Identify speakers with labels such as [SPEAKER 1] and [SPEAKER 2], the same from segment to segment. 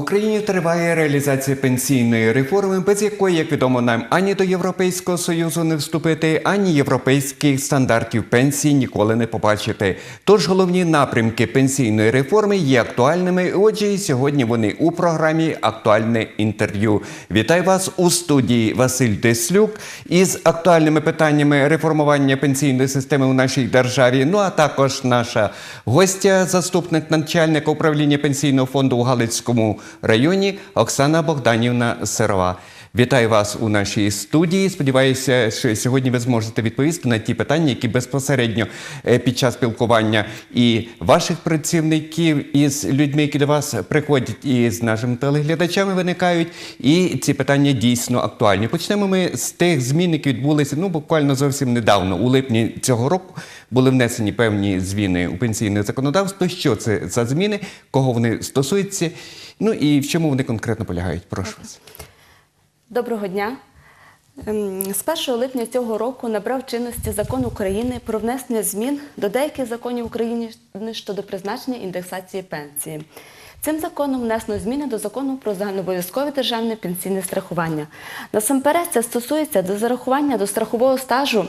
[SPEAKER 1] Україні триває реалізація пенсійної реформи, без якої, як відомо нам, ані до Європейського союзу не вступити, ані європейських стандартів пенсії ніколи не побачити. Тож головні напрямки пенсійної реформи є актуальними. Отже, і сьогодні вони у програмі Актуальне інтерв'ю. Вітаю вас у студії Василь Деслюк із актуальними питаннями реформування пенсійної системи у нашій державі. Ну а також наша гостя, заступник начальника управління пенсійного фонду у Галицькому районі Оксана Богданівна Сирова. Вітаю вас у нашій студії. Сподіваюся, що сьогодні ви зможете відповісти на ті питання, які безпосередньо е, під час спілкування і ваших працівників, із людьми, які до вас приходять, і з нашими телеглядачами виникають. І ці питання дійсно актуальні. Почнемо ми з тих змін, які відбулися ну буквально зовсім недавно, у липні цього року. Були внесені певні зміни у пенсійне законодавство. Що це за зміни, кого вони стосуються? Ну і в чому вони конкретно полягають? Прошу вас.
[SPEAKER 2] Доброго дня. Ем, З 1 липня цього року набрав чинності закон України про внесення змін до деяких законів України щодо призначення індексації пенсії. Цим законом внесено зміни до закону про загальнообов'язкове державне пенсійне страхування. Насамперед, це стосується до зарахування до страхового стажу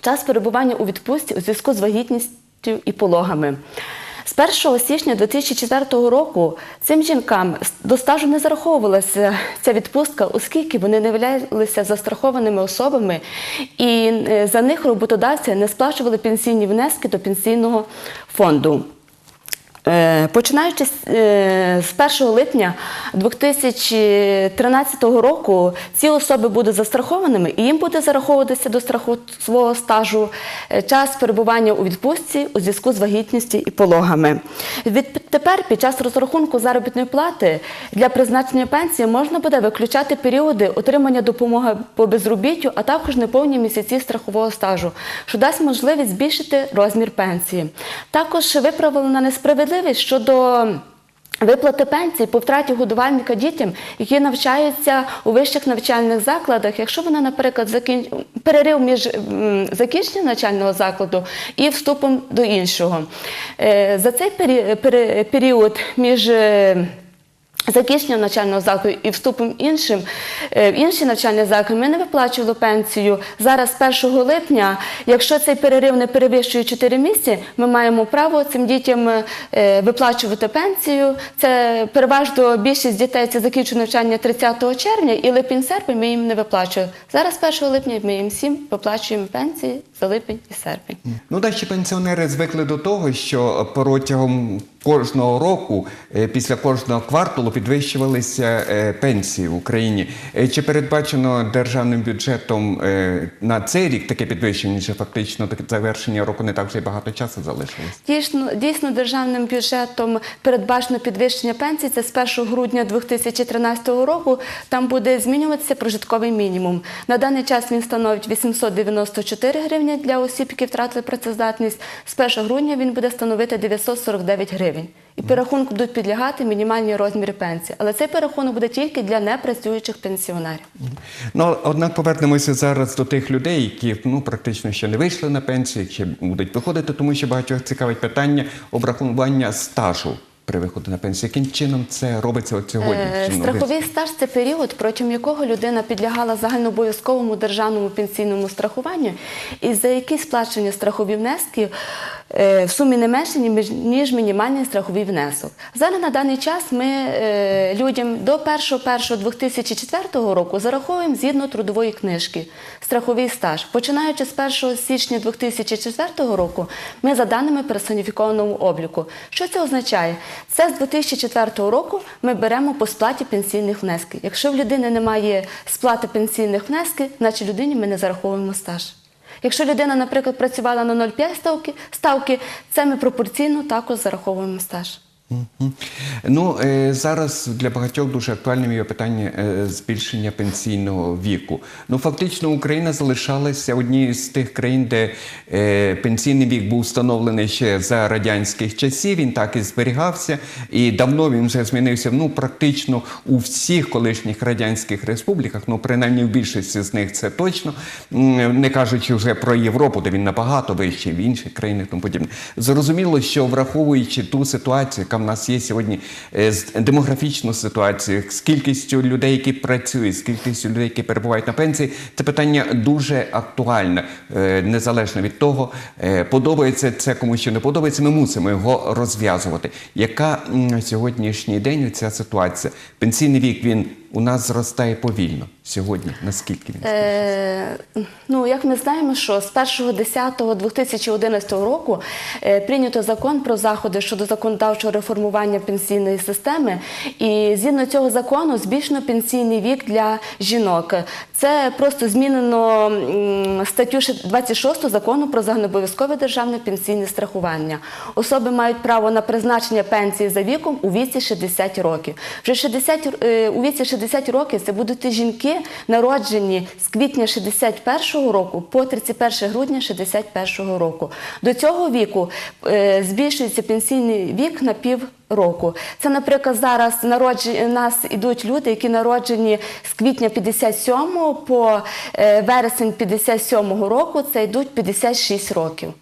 [SPEAKER 2] час перебування у відпустці у зв'язку з вагітністю і пологами. З 1 січня 2004 року цим жінкам до стажу не зараховувалася ця відпустка, оскільки вони не являлися застрахованими особами, і е, за них роботодавці не сплачували пенсійні внески до пенсійного фонду. Е, Починаючи з е, 1 липня 2013 року, ці особи будуть застрахованими і їм буде зараховуватися до страхового стажу е, час перебування у відпустці у зв'язку з вагітністю і пологами. Відтепер під час розрахунку заробітної плати для призначення пенсії можна буде виключати періоди отримання допомоги по безробіттю, а також неповні місяці страхового стажу, що дасть можливість збільшити розмір пенсії. Також виправлена несправедливість щодо Виплати пенсій по втраті годувальника дітям, які навчаються у вищих навчальних закладах, якщо вона, наприклад, закін... перерив між закінченням навчального закладу і вступом до іншого. Е, За цей період між е, закінченням навчального закладу і вступом іншим, е, в інший навчальний заклад ми не виплачували пенсію. Зараз з 1 липня, якщо цей перерив не перевищує 4 місяці, ми маємо право цим дітям е, виплачувати пенсію. Це переважно більшість дітей це закінчує навчання 30 червня і липень-серпень ми їм не виплачуємо. Зараз 1 липня ми їм всім виплачуємо пенсії за липень і серпень.
[SPEAKER 1] Ну, наші пенсіонери звикли до того, що протягом кожного року, е, після кожного кварталу підвищувалися е, пенсії в Україні. Е, Чи передбачено державним бюджетом на цей рік таке підвищення, чи фактично таке завершення року не так вже багато часу залишилось?
[SPEAKER 2] Дійсно, дійсно державним бюджетом передбачено підвищення пенсій. Це з 1 грудня 2013 року. Там буде змінюватися прожитковий мінімум. На даний час він становить 894 гривні для осіб, які втратили працездатність. З 1 грудня він буде становити 949 гривень. І перерахунку будуть підлягати мінімальні розміри пенсії. Але цей перерахунок буде тільки для непрацюючих пенсіонерів.
[SPEAKER 1] Ну, однак повернемося зараз до тих людей, які ну практично ще не вийшли на пенсію, чи будуть виходити, тому що багатьох цікавить питання обрахування стажу при виході на пенсію. Яким чином це робиться от сьогодні?
[SPEAKER 2] Е, Страховий стаж це період, протягом якого людина підлягала загальнообов'язковому державному пенсійному страхуванню, і за які сплачені страхові внески е, в сумі не менше, ніж- ніж мінімальний страховий внесок. Зараз на даний час ми е, людям до 1.1.2004 року зараховуємо згідно трудової книжки страховий стаж. Починаючи з 1 січня 2004 року, ми за даними персоніфікованого обліку. Що це означає? Це з 2004 року ми беремо по сплаті пенсійних внесків. Якщо в людини немає сплати пенсійних внесків, значить людині ми не зараховуємо стаж. Якщо людина, наприклад, працювала на 0,5 ставки, ставки, це ми пропорційно також зараховуємо стаж.
[SPEAKER 1] Ну е, зараз для багатьох дуже актуальним є питання е, збільшення пенсійного віку. Ну фактично Україна залишалася однією з тих країн, де е, пенсійний вік був встановлений ще за радянських часів. Він так і зберігався, і давно він вже змінився. Ну практично у всіх колишніх радянських республіках, ну принаймні в більшості з них це точно, не кажучи вже про Європу, де він набагато вищий, в інших країнах тому подібне. Зрозуміло, що враховуючи ту ситуацію, яка яка в нас є сьогодні е, з демографічною ситуацією, з кількістю людей, які працюють, з кількістю людей, які перебувають на пенсії, це питання дуже актуальне, Е, незалежно від того, е, подобається це комусь чи не подобається. Ми мусимо його розв'язувати. Яка на сьогоднішній день ця ситуація? Пенсійний вік він у нас зростає повільно сьогодні. Наскільки він?
[SPEAKER 2] Е, ну, як ми знаємо, що з 1.10.2011 року е, прийнято закон про заходи щодо законодавчого реформування пенсійної системи, і згідно цього закону збільшено пенсійний вік для жінок. Це просто змінено статтю ще 26 закону про загальнообов'язкове державне пенсійне страхування. Особи мають право на призначення пенсії за віком у віці 60 років. Вже 60, е, у віці 60 років це будуть жінки, народжені з квітня 61 року по 31 грудня 61 року. До цього віку е, збільшується пенсійний вік на пів року. Це, наприклад, зараз народжені, нас ідуть люди, які народжені з квітня 57 по е, вересень 57 року, це йдуть 56 років.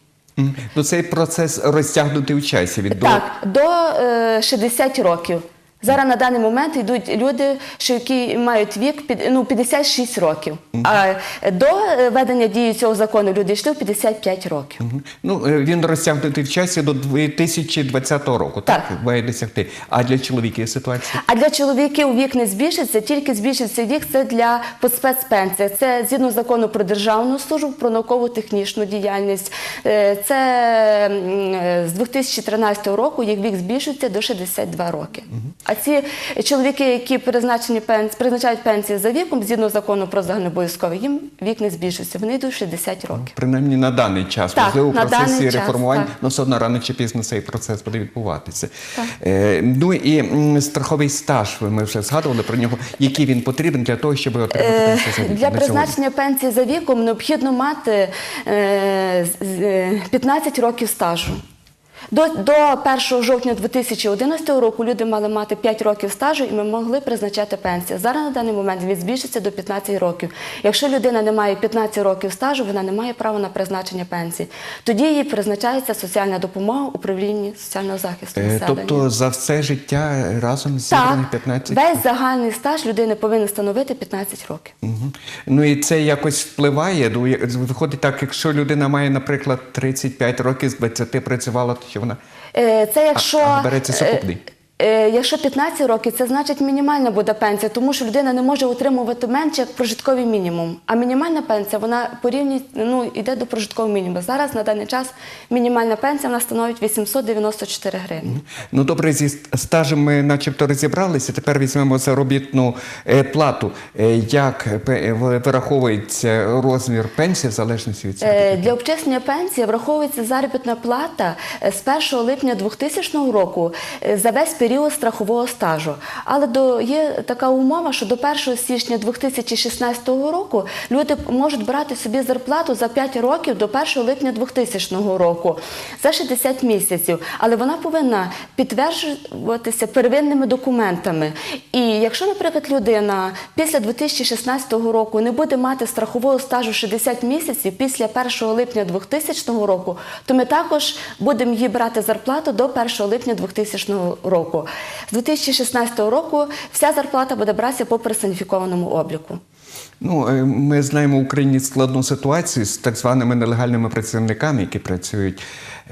[SPEAKER 1] Ну, цей процес розтягнутий у часі від до-
[SPEAKER 2] Так, до е, 60 років. Зараз на даний момент йдуть люди, що які мають вік під ну 56 років. А до е, введення дії цього закону люди йшли в 55 років.
[SPEAKER 1] Мгм. Ну, е, він розтягнутий в часі до 2020 року, так?
[SPEAKER 2] Так.
[SPEAKER 1] Має досягти. А для чоловіків ситуація?
[SPEAKER 2] А для чоловіків вік не збільшиться, тільки збільшиться вік це для по. Це згідно закону про державну службу, про наукову технічну діяльність. Е, Це е, з 2013 року їх вік збільшується до 62 роки. А ці чоловіки, які призначені пенс- призначають пенсії за віком, згідно закону про загальнообов'язковий, їм вік не збільшується. Вони йдуть в 60 років.
[SPEAKER 1] Принаймні на даний час,
[SPEAKER 2] Так,
[SPEAKER 1] можливо, в процесі
[SPEAKER 2] так.
[SPEAKER 1] ну все одно рано чи пізно цей процес буде відбуватися. Е, ну і м, страховий стаж, ми вже згадували про нього, який він потрібен для того, щоб отримати
[SPEAKER 2] Е,
[SPEAKER 1] пенсію за віком
[SPEAKER 2] Для призначення пенсії за віком необхідно мати е, з- е, 15 років стажу. До, до 1 жовтня 2011 року люди мали мати 5 років стажу і ми могли призначати пенсію. Зараз на даний момент він збільшиться до 15 років. Якщо людина не має 15 років стажу, вона не має права на призначення пенсії. Тоді їй призначається соціальна допомога управлінні соціального захисту
[SPEAKER 1] Е,
[SPEAKER 2] населення.
[SPEAKER 1] тобто за все життя разом
[SPEAKER 2] так,
[SPEAKER 1] 15
[SPEAKER 2] весь загальний стаж людини повинен становити 15 років.
[SPEAKER 1] Мгм. Ну і це якось впливає. Ну, Виходить так, якщо людина має, наприклад, 35 років з 20 працювала, то вона
[SPEAKER 2] Е, Це якщо,
[SPEAKER 1] А- а береться сукупний?
[SPEAKER 2] Е, якщо 15 років, це значить мінімальна буде пенсія, тому що людина не може отримувати менше як прожитковий мінімум. А мінімальна пенсія вона порівнює, ну, йде до прожиткового мінімуму. Зараз на даний час мінімальна пенсія вона становить 894 гривні.
[SPEAKER 1] Ну добре, зі стажем ми начебто розібралися. Тепер візьмемо заробітну е, плату. Е, Як вираховується розмір пенсії в залежності від цього?
[SPEAKER 2] Для обчислення пенсії враховується заробітна плата з 1 липня 2000 року за весь період страхового стажу. Але до, є така умова, що до 1 січня 2016 року люди можуть брати собі зарплату за 5 років до 1 липня 2000 року за 60 місяців. Але вона повинна підтверджуватися первинними документами. І якщо, наприклад, людина після 2016 року не буде мати страхового стажу 60 місяців після 1 липня 2000 року, то ми також будемо їй брати зарплату до 1 липня 2000 року. З 2016 року вся зарплата буде братися по персоніфікованому обліку.
[SPEAKER 1] Ну, е, ми знаємо в Україні складну ситуацію з так званими нелегальними працівниками, які працюють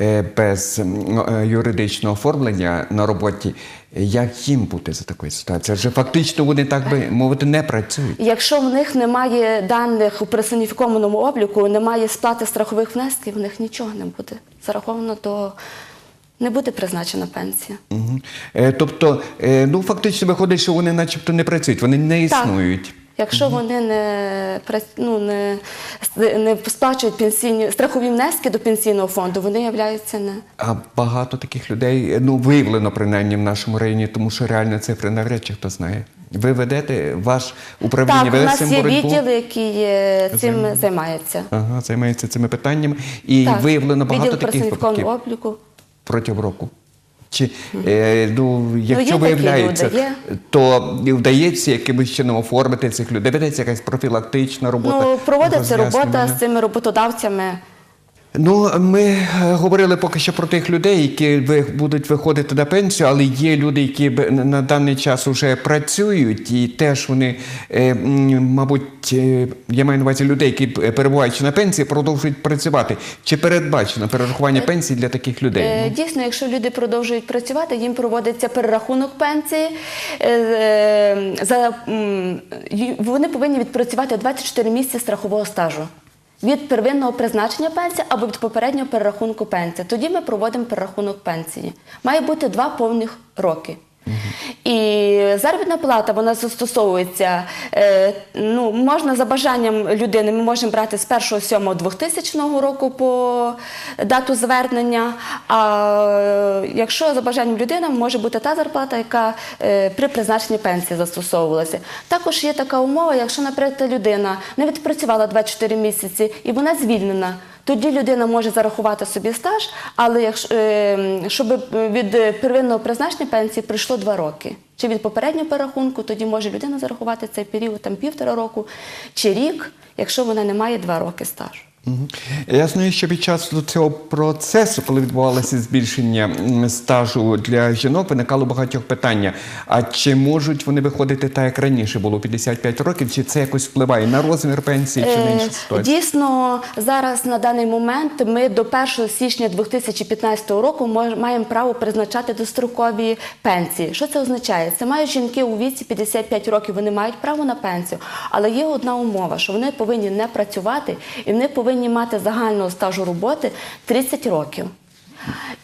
[SPEAKER 1] е, без е, юридичного оформлення на роботі. Як їм бути за такою ситуацією? Адже фактично вони так би мовити не працюють.
[SPEAKER 2] Якщо в них немає даних у персоніфікованому обліку, немає сплати страхових внесків, в них нічого не буде зараховано до не буде призначена пенсія.
[SPEAKER 1] Мгм. Е, Тобто, е, ну фактично виходить, що вони начебто не працюють, вони не
[SPEAKER 2] Так.
[SPEAKER 1] існують.
[SPEAKER 2] Якщо вони не, прац- ну, не, не сплачують пенсійні страхові внески до пенсійного фонду, вони являються не.
[SPEAKER 1] А багато таких людей ну виявлено принаймні в нашому районі, тому що реальні цифри навряд чи хто знає. Ви ведете ваш управління
[SPEAKER 2] Так, у
[SPEAKER 1] веде
[SPEAKER 2] нас
[SPEAKER 1] цим
[SPEAKER 2] є
[SPEAKER 1] боротьбу?
[SPEAKER 2] відділи, які е, цим займаються.
[SPEAKER 1] Ага, займається цими питаннями. І
[SPEAKER 2] Так,
[SPEAKER 1] виявлено багато
[SPEAKER 2] відділ
[SPEAKER 1] таких
[SPEAKER 2] персоніфікованого
[SPEAKER 1] випадків
[SPEAKER 2] обліку.
[SPEAKER 1] Протягом року. Чи е, ну, якщо
[SPEAKER 2] є такі
[SPEAKER 1] виявляється, то вдається якимось чином оформити цих людей? Ведеться якась профілактична робота?
[SPEAKER 2] Ну, проводиться робота з цими роботодавцями.
[SPEAKER 1] Ну, ми е, говорили поки що про тих людей, які будуть виходити на пенсію, але є люди, які на- даний час вже працюють, і теж вони, е, мабуть, е, я маю на увазі людей, які перебуваючи на пенсії, продовжують працювати. Чи передбачено перерахування пенсій для таких людей?
[SPEAKER 2] Е, Дійсно, якщо люди продовжують працювати, їм проводиться перерахунок пенсії. Вони повинні відпрацювати 24 місяці страхового стажу. Від первинного призначення пенсії або від попереднього перерахунку пенсії. Тоді ми проводимо перерахунок пенсії. Має бути два повних роки. І заробітна плата вона застосовується. Е, ну, можна за бажанням людини, ми можемо брати з 1.7.2000 року по дату звернення. А е, якщо за бажанням людини може бути та зарплата, яка е, при призначенні пенсії застосовувалася. Також є така умова, якщо, наприклад, людина не відпрацювала 24 місяці і вона звільнена. Тоді людина може зарахувати собі стаж, але якщо е, щоб від е, первинного призначення пенсії пройшло два роки. Чи від попереднього перерахунку, тоді може людина зарахувати цей період там півтора року чи рік, якщо вона не має два роки стажу.
[SPEAKER 1] Я знаю, що під час цього процесу, коли відбувалося збільшення стажу для жінок, виникало багатьох питання. А чи можуть вони виходити так, як раніше було 55 років? Чи це якось впливає на розмір пенсії чи на
[SPEAKER 2] Е,
[SPEAKER 1] іншу ситуацію?
[SPEAKER 2] Дійсно, зараз на даний момент ми до 1 січня 2015 року маємо право призначати дострокові пенсії. Що це означає? Це мають жінки у віці 55 років, вони мають право на пенсію, але є одна умова, що вони повинні не працювати і вони повинні мати загального стажу роботи 30 років.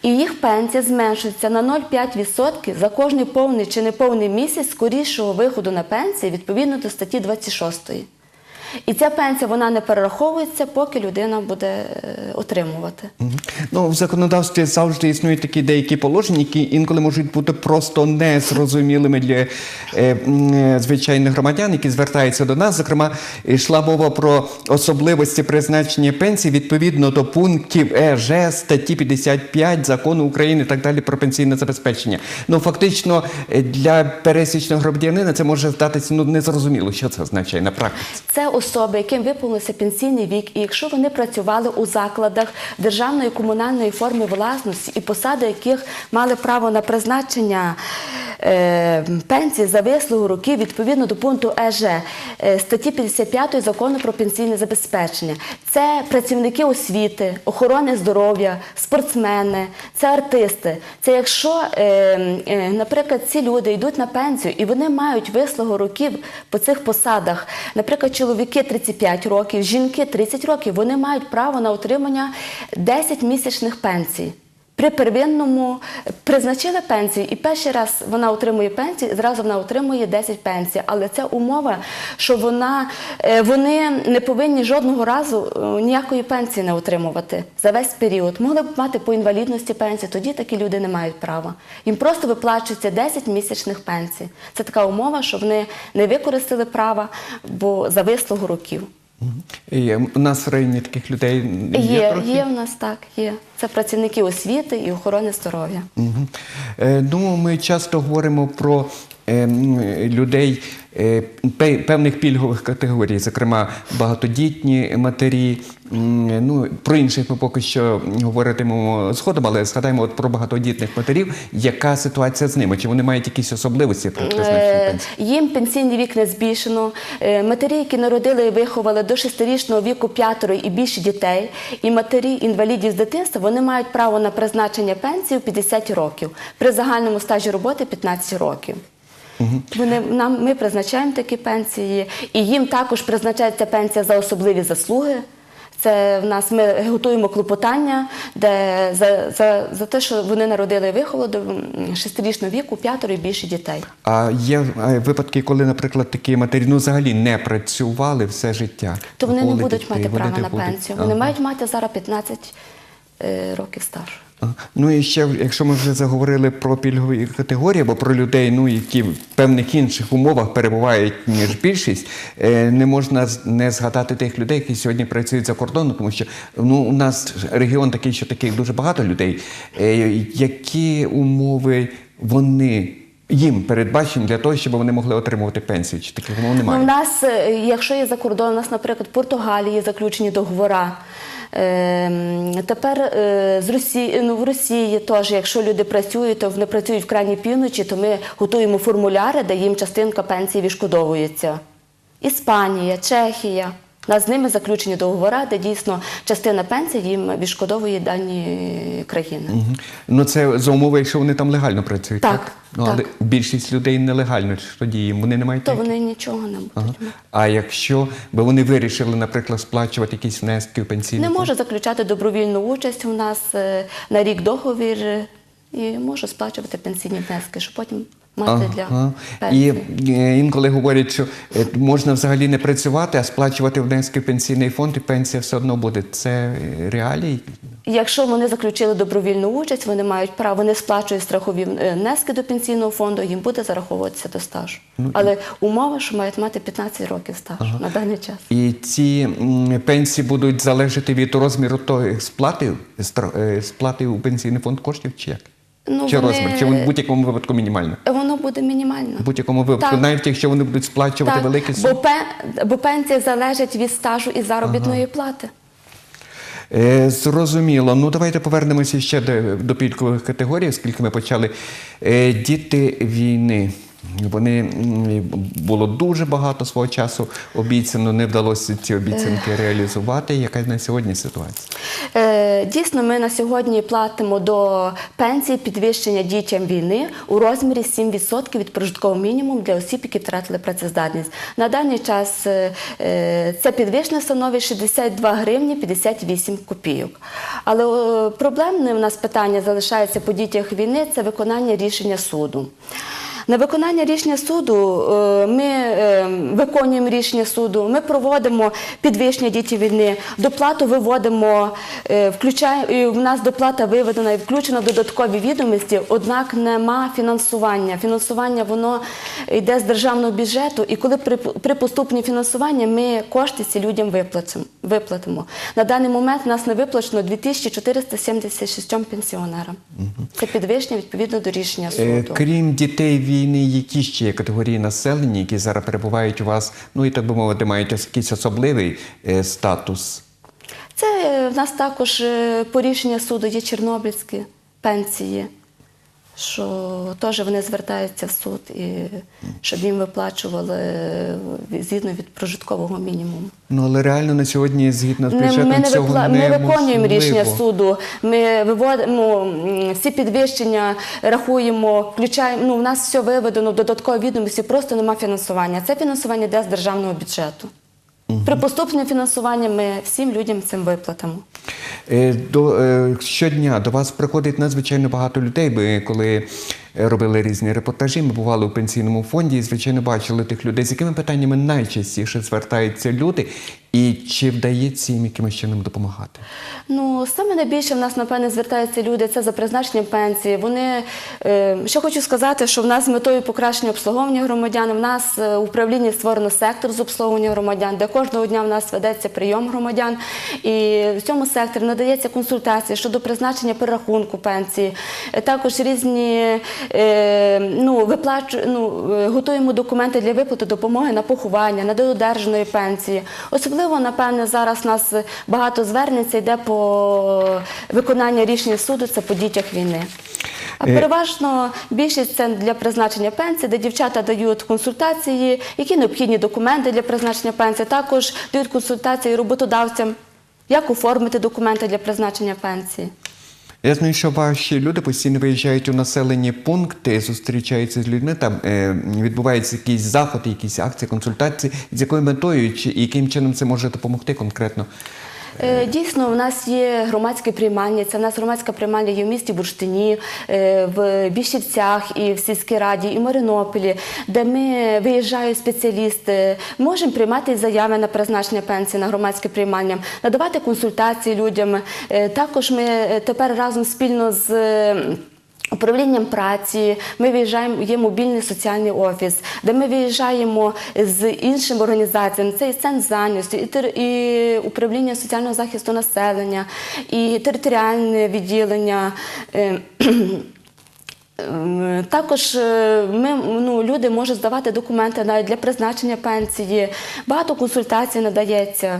[SPEAKER 2] І їх пенсія зменшується на 0,5% за кожний повний чи неповний місяць скорішого виходу на пенсію відповідно до статті 26. І ця пенсія вона не перераховується, поки людина буде е, отримувати.
[SPEAKER 1] Ну, в законодавстві завжди існують такі деякі положення, які інколи можуть бути просто незрозумілими для е, е, звичайних громадян, які звертаються до нас. Зокрема, йшла мова про особливості призначення пенсії відповідно до пунктів ЕЖ статті 55 закону України і так далі про пенсійне забезпечення. Ну фактично для пересічного громадянина це може здатися ну незрозуміло, що це означає на практиці.
[SPEAKER 2] Це особи, яким виповнився пенсійний вік, і якщо вони працювали у закладах державної комунальної форми власності і посади, яких мали право на призначення е, пенсії за вислугу років відповідно до пункту ЕЖ е, статті 55 закону про пенсійне забезпечення. Це працівники освіти, охорони здоров'я, спортсмени, це артисти. Це якщо, е, е, наприклад, ці люди йдуть на пенсію і вони мають вислугу років по цих посадах, наприклад, чоловіки 35 років, жінки 30 років, вони мають право на отримання 10 місячних пенсій. При первинному призначили пенсію, і перший раз вона отримує пенсію, зразу вона отримує 10 пенсій. Але це умова, що вона, е, вони не повинні жодного разу е, ніякої пенсії не отримувати за весь період. Могли б мати по інвалідності пенсію, тоді такі люди не мають права. Їм просто виплачується 10 місячних пенсій. Це така умова, що вони не використали права, бо за вислугу років.
[SPEAKER 1] І у нас в районі таких людей
[SPEAKER 2] Є,
[SPEAKER 1] трохи?
[SPEAKER 2] є в нас так, є. Це працівники освіти і охорони здоров'я.
[SPEAKER 1] Угу. Е, Ну, ми часто говоримо про е, людей певних пільгових категорій, зокрема багатодітні матері. Ну, про інших ми поки що говоритимемо згодом, але згадаємо от про багатодітних матерів. Яка ситуація з ними? Чи вони мають якісь особливості при призначенні
[SPEAKER 2] Е,
[SPEAKER 1] пенсії?
[SPEAKER 2] Їм пенсійний вік не збільшено. Е, Матері, які народили і виховали до шестирічного віку п'ятеро і більше дітей, і матері інвалідів з дитинства, вони мають право на призначення пенсії в 50 років при загальному стажі роботи 15 років. Вони нам ми призначаємо такі пенсії, і їм також призначається пенсія за особливі заслуги. Це в нас ми готуємо клопотання, де за, за, за те, що вони народили до шестирічного віку п'ятеро і більше дітей.
[SPEAKER 1] А є випадки, коли, наприклад, такі матері ну, взагалі не працювали все життя.
[SPEAKER 2] То вони не будуть
[SPEAKER 1] дітей,
[SPEAKER 2] мати права на пенсію. Вони
[SPEAKER 1] Ага.
[SPEAKER 2] мають мати зараз 15 е, років стажу.
[SPEAKER 1] Ну і ще, якщо ми вже заговорили про пільгові категорії або про людей, ну які в певних інших умовах перебувають ніж більшість, е, не можна не згадати тих людей, які сьогодні працюють за кордоном, тому що ну у нас регіон такий, що таких дуже багато людей. Е, Які умови вони їм передбачені для того, щоб вони могли отримувати пенсію? Чи таких умов
[SPEAKER 2] Ну,
[SPEAKER 1] немає?
[SPEAKER 2] у нас, е, якщо є за кордоном, у нас, наприклад, в Португалії заключені договори тепер е, з Росії, ну, в Росії теж, якщо люди працюють, то вони працюють в крайній півночі, то ми готуємо формуляри, де їм частинка пенсії відшкодовується. Іспанія, Чехія. Нас з ними заключені договори, де дійсно частина пенсії їм відшкодовує дані країни.
[SPEAKER 1] Мгм. Ну це за умови, якщо вони там легально працюють.
[SPEAKER 2] Так,
[SPEAKER 1] Ну, але більшість людей нелегально, тоді їм вони не мають.
[SPEAKER 2] То вони нічого не будуть.
[SPEAKER 1] Ага. А якщо би вони вирішили, наприклад, сплачувати якісь внески в пенсійний
[SPEAKER 2] Не може заключати добровільну участь у нас е, на рік договір і може сплачувати пенсійні внески, щоб потім мати для
[SPEAKER 1] Ага. І
[SPEAKER 2] пенсії.
[SPEAKER 1] е, інколи говорять, що е, можна взагалі не працювати, а сплачувати внески в пенсійний фонд, і пенсія все одно буде. Це е, реалії?
[SPEAKER 2] Якщо вони заключили добровільну участь, вони мають право, вони сплачують страхові е, внески до пенсійного фонду, їм буде зараховуватися до стажу.
[SPEAKER 1] Ну,
[SPEAKER 2] Але умова, що мають мати 15 років стажу на даний час.
[SPEAKER 1] І ці пенсії будуть залежати від розміру тої сплати, е, сплати у пенсійний фонд коштів чи як?
[SPEAKER 2] Ну,
[SPEAKER 1] чи
[SPEAKER 2] вони-
[SPEAKER 1] розмір? Чи в будь-якому випадку мінімально?
[SPEAKER 2] Воно буде мінімально.
[SPEAKER 1] В будь-якому випадку,
[SPEAKER 2] Так.
[SPEAKER 1] навіть якщо вони будуть сплачувати
[SPEAKER 2] Так,
[SPEAKER 1] великі
[SPEAKER 2] бо,
[SPEAKER 1] суми.
[SPEAKER 2] пен, бо пенсія залежить від стажу і заробітної плати.
[SPEAKER 1] Е, Зрозуміло. Ну давайте повернемося ще до, до пількових категорій, оскільки ми почали. Е, Діти війни. Вони було дуже багато свого часу обіцяно, не вдалося ці обіцянки реалізувати. Яка на сьогодні ситуація?
[SPEAKER 2] Е, Дійсно, ми на сьогодні платимо до пенсії підвищення дітям війни у розмірі 7% від прожиткового мінімуму для осіб, які втратили працездатність. На даний час е, е, це підвищення становить 62 гривні 58 копійок. Але проблемне в нас питання залишається по дітях війни це виконання рішення суду. На виконання рішення суду е, ми е, виконуємо рішення суду, ми проводимо підвищення дітей війни, доплату виводимо, е, включає, і в нас доплата виведена і включена в додаткові відомості, однак нема фінансування. Фінансування воно йде з державного бюджету, і коли при, поступленні фінансування ми кошти ці людям виплатимо. На даний момент нас не виплачено 2476 пенсіонерам. Це підвищення відповідно до рішення суду.
[SPEAKER 1] Крім дітей війни, які ще є категорії населення, які зараз перебувають у вас, ну і так би мовити, мають якийсь особливий е, статус.
[SPEAKER 2] Це е, в нас також порішення по рішенню суду є чорнобильські пенсії, що теж вони звертаються в суд, і щоб їм виплачували згідно від прожиткового мінімуму.
[SPEAKER 1] Ну але реально на сьогодні, згідно з
[SPEAKER 2] Не-
[SPEAKER 1] бюджетом,
[SPEAKER 2] Ми, не
[SPEAKER 1] цього
[SPEAKER 2] випла... ми виконуємо рішення суду. Ми виводимо всі підвищення, рахуємо, включаємо. Ну, у нас все виведено додаткові відомості, просто нема фінансування. Це фінансування йде з державного бюджету. При поступному фінансування ми всім людям цим виплатимо.
[SPEAKER 1] Е, До, е, щодня до вас приходить надзвичайно багато людей. Ми коли е, робили різні репортажі, ми бували у пенсійному фонді і, звичайно, бачили тих людей, з якими питаннями найчастіше звертаються люди, і чи вдається їм якимось чином допомагати?
[SPEAKER 2] Ну, саме найбільше в нас, напевне, звертаються люди це за призначенням пенсії. Вони, е, що хочу сказати, що в нас з метою покращення обслуговування громадян, в нас е, в управлінні створено сектор з обслуговування громадян, де кожного дня в нас ведеться прийом громадян. І в цьому секторі надається консультації щодо призначення перерахунку пенсії. Е, Також різні е, ну, виплачу, ну, е, готуємо документи для виплати допомоги на поховання, на додержаної пенсії. Особливо, напевне, зараз нас багато звернеться йде по виконання рішення суду, це по дітях війни. А
[SPEAKER 1] Е,
[SPEAKER 2] переважно більшість це для призначення пенсії, де дівчата дають консультації, які необхідні документи для призначення пенсії. Також дають консультації роботодавцям, як оформити документи для призначення пенсії.
[SPEAKER 1] Я знаю, що ваші люди постійно виїжджають у населені пункти, зустрічаються з людьми. Там е, відбуваються якісь заходи, якісь акції, консультації. З якою метою чи яким чином це може допомогти конкретно?
[SPEAKER 2] Е, Дійсно, у нас є громадське приймання. Це в нас громадська приймальня є в місті Бурштині, е, в Біщівцях і в сільській раді, і в Маринопілі, де ми виїжджають спеціалісти, можемо приймати заяви на призначення пенсії на громадське приймання, надавати консультації людям. Е, Також ми тепер разом спільно з. Е, Управлінням праці ми виїжджаємо, є мобільний соціальний офіс, де ми виїжджаємо з іншими організаціями. Це і центр зайнятості, і, тер- і управління соціального захисту населення, і територіальне відділення. Е, Ем, Також е, ми, ну, люди можуть здавати документи навіть для призначення пенсії. Багато консультацій надається.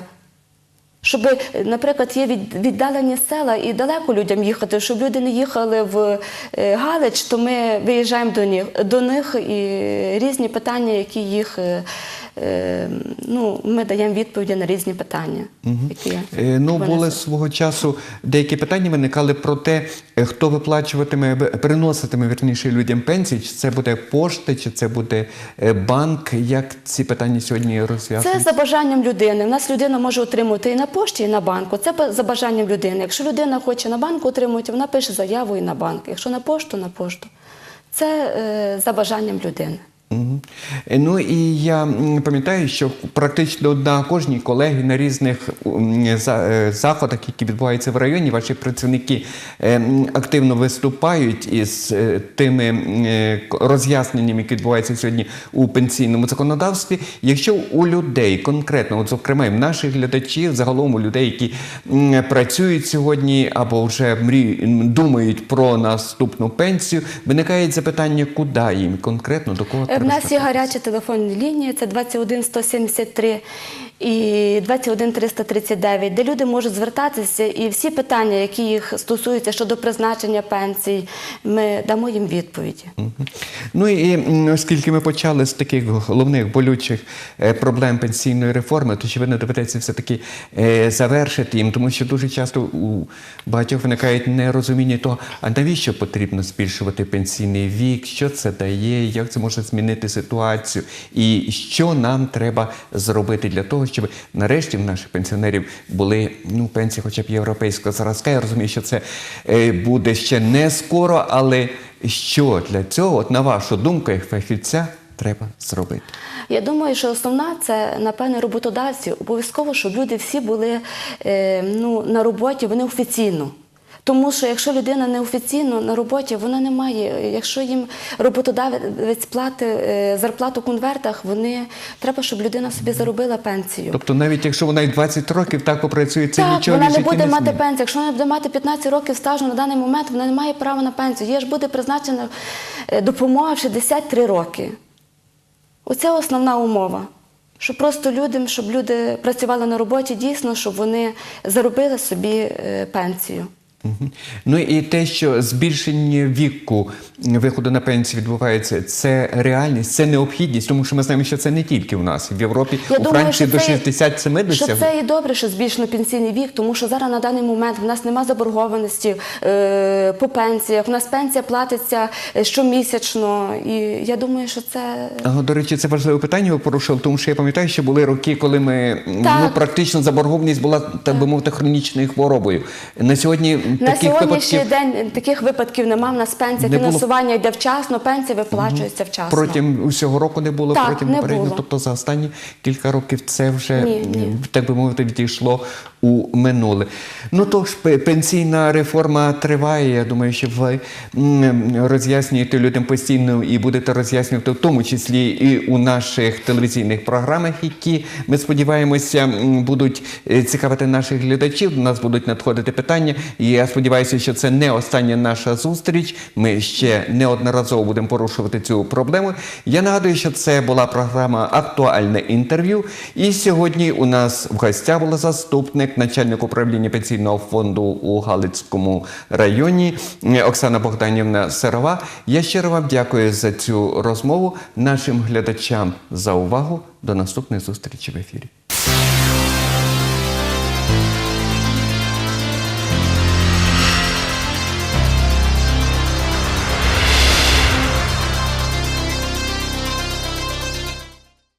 [SPEAKER 2] Щоб, е, наприклад, є від- віддалені села і далеко людям їхати, щоб люди не їхали в е, Галич, то ми виїжджаємо до них, до них і різні питання, які їх е, ну, ми даємо відповіді на різні питання. Які
[SPEAKER 1] Е, Ну,
[SPEAKER 2] вони
[SPEAKER 1] були свого часу деякі питання виникали про те, е, хто виплачуватиме, б- приноситиме вірніше людям пенсії, чи це буде пошта, чи це буде е, банк. Як ці питання сьогодні
[SPEAKER 2] Це за бажанням людини. У нас людина може отримувати і на пошті, і на банку. Це за бажанням людини. Якщо людина хоче на банку отримувати, вона пише заяву і на банк. Якщо на пошту, на пошту. Це е, за бажанням людини.
[SPEAKER 1] Е, Ну і я пам'ятаю, що практично на кожній колеги на різних е, заходах, які відбуваються в районі, ваші працівники е, активно виступають із тими роз'ясненнями, які відбуваються сьогодні у пенсійному законодавстві. Якщо у людей конкретно, от зокрема і в наших глядачів, загалом у людей, які працюють сьогодні або вже думають про наступну пенсію, виникає запитання, куди їм конкретно до кого
[SPEAKER 2] В нас є гаряча телефонна лінія, це 21 173 і 21 339, де люди можуть звертатися і всі питання, які їх стосуються щодо призначення пенсій, ми дамо їм відповіді.
[SPEAKER 1] Ну і оскільки ми почали з таких головних болючих е, проблем пенсійної реформи, то очевидно доведеться все-таки е, завершити їм, тому що дуже часто у багатьох виникають нерозуміння того, а навіщо потрібно збільшувати пенсійний вік, що це дає, як це може змінити ситуацію, і що нам треба зробити для того, щоб нарешті в наших пенсіонерів були ну, пенсії, хоча б європейського зразка. Я розумію, що це е, буде ще не скоро, але що для цього, от на вашу думку, як фахівця, треба зробити?
[SPEAKER 2] Я думаю, що основна це напевне роботодавці. Обов'язково, щоб люди всі були е, ну, на роботі, вони офіційно. Тому що якщо людина неофіційно на роботі, вона не має. Якщо їм роботодавець платить е, зарплату в конвертах, вони треба, щоб людина собі заробила пенсію.
[SPEAKER 1] Тобто, навіть якщо вона й 20 років так попрацює, це
[SPEAKER 2] так,
[SPEAKER 1] нічого
[SPEAKER 2] вона не буде
[SPEAKER 1] не
[SPEAKER 2] мати пенсію. Якщо вона буде мати 15 років стажу на даний момент, вона не має права на пенсію. Їй ж буде призначена е, допомога в 63 роки. Оце основна умова. Щоб просто людям, щоб люди працювали на роботі дійсно, щоб вони заробили собі е, пенсію.
[SPEAKER 1] Ну і те, що збільшення віку виходу на пенсію відбувається, це реальність, це необхідність, тому що ми знаємо, що це не тільки в нас. В Європі, у Франції до 67
[SPEAKER 2] що
[SPEAKER 1] досягли.
[SPEAKER 2] це і добре, що збільшено пенсійний вік, тому що зараз на даний момент в нас нема заборгованості е, по пенсіях. В нас пенсія платиться е, щомісячно. І я думаю, що це
[SPEAKER 1] Ага, До речі, це важливе питання ви порушили, тому що я пам'ятаю, що були роки, коли ми
[SPEAKER 2] Так.
[SPEAKER 1] ну практично заборгованість була так би мовити хронічною хворобою. На сьогодні
[SPEAKER 2] на сьогоднішній
[SPEAKER 1] випадків
[SPEAKER 2] день таких випадків нема. В нас пенсія
[SPEAKER 1] Не було.
[SPEAKER 2] фінансування йде вчасно, пенсія виплачується вчасно.
[SPEAKER 1] протягом усього року не було
[SPEAKER 2] Так,
[SPEAKER 1] протягом
[SPEAKER 2] не було.
[SPEAKER 1] Тобто за останні кілька років це вже
[SPEAKER 2] Ні, ні.
[SPEAKER 1] так би мовити відійшло у минуле. Ну тож пенсійна реформа триває. Я думаю, що ви роз'яснюєте людям постійно і будете роз'яснювати, в тому числі і у наших телевізійних програмах, які ми сподіваємося будуть е, цікавити наших глядачів. До нас будуть надходити питання. І я сподіваюся, що це не остання наша зустріч. Ми ще неодноразово будемо порушувати цю проблему. Я нагадую, що це була програма Актуальне інтерв'ю. І сьогодні у нас в гостях була заступник начальник управління пенсійного фонду у Галицькому районі Оксана Богданівна Сирова. Я щиро вам дякую за цю розмову. Нашим глядачам за увагу. До наступної зустрічі в ефірі.